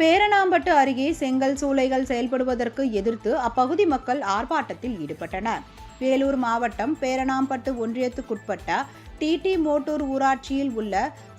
பேரணாம்பட்டு அருகே செங்கல் சூளைகள் செயல்படுவதற்கு எதிர்த்து அப்பகுதி மக்கள் ஆர்ப்பாட்டத்தில் ஈடுபட்டனர். வேலூர் மாவட்டம் பேரணாம்பட்டு ஒன்றியத்துக்குட்பட்ட டிடி மோட்டூர் ஊராட்சியில் உள்ள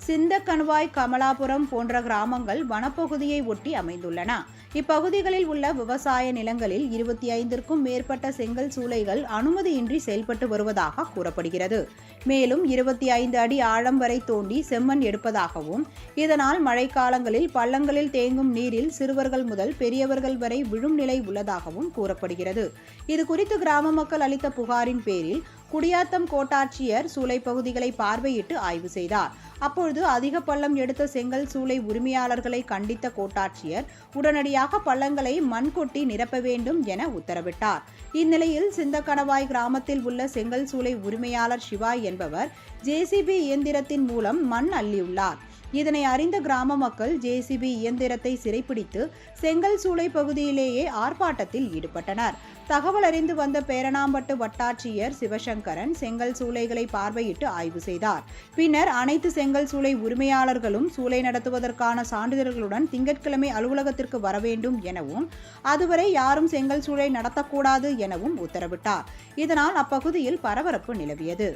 சிந்தக்கணுவாய் கமலாபுரம் போன்ற கிராமங்கள் வனப்பகுதியை ஒட்டி அமைந்துள்ளன. இப்பகுதிகளில் உள்ள விவசாய நிலங்களில் இருபத்தி ஐந்திற்கும் மேற்பட்ட செங்கல் சூளைகள் அனுமதியின்றி செயல்பட்டு வருவதாக கூறப்படுகிறது. மேலும் இருபத்தி ஐந்து அடி ஆழம் வரை தோண்டி செம்மண் எடுப்பதாகவும் இதனால் மழைக்காலங்களில் பள்ளங்களில் தேங்கும் நீரில் சிறுவர்கள் முதல் பெரியவர்கள் வரை விழும் நிலை உள்ளதாகவும் கூறப்படுகிறது. இது குறித்து கிராம மக்கள் அளித்த புகாரின் பேரில் குடியாத்தம் கோட்டாட்சியர் சூளை பகுதிகளை பார்வையிட்டு ஆய்வு செய்தார். அப்பொழுது அதிக பள்ளம் எடுத்த செங்கல் சூளை உரிமையாளர்களை கண்டித்த கோட்டாட்சியர் உடனடியாக பள்ளங்களை மண் கொட்டி நிரப்ப வேண்டும் என உத்தரவிட்டார். இந்நிலையில் சிந்தக்கடவாய் கிராமத்தில் உள்ள செங்கல் சூளை உரிமையாளர் சிவா என்பவர் ஜேசிபி இயந்திரத்தின் மூலம் மண் அள்ளியுள்ளார். இதனை அறிந்த கிராம மக்கள் ஜேசிபி இயந்திரத்தை சிறைப்பிடித்து செங்கல் சூளை பகுதியிலேயே ஆர்ப்பாட்டத்தில் ஈடுபட்டனர். தகவல் அறிந்து வந்த பேரணாம்பட்டு வட்டாட்சியர் சிவசங்கரன் செங்கல் சூளைகளை பார்வையிட்டு ஆய்வு செய்தார். பின்னர் அனைத்து செங்கல் சூளை உரிமையாளர்களும் சூளை நடத்துவதற்கான சான்றிதழ்களுடன் திங்கட்கிழமை அலுவலகத்திற்கு வர வேண்டும் எனவும் அதுவரை யாரும் செங்கல் சூளை நடத்தக்கூடாது எனவும் உத்தரவிட்டார். இதனால் அப்பகுதியில் பரபரப்பு நிலவியது.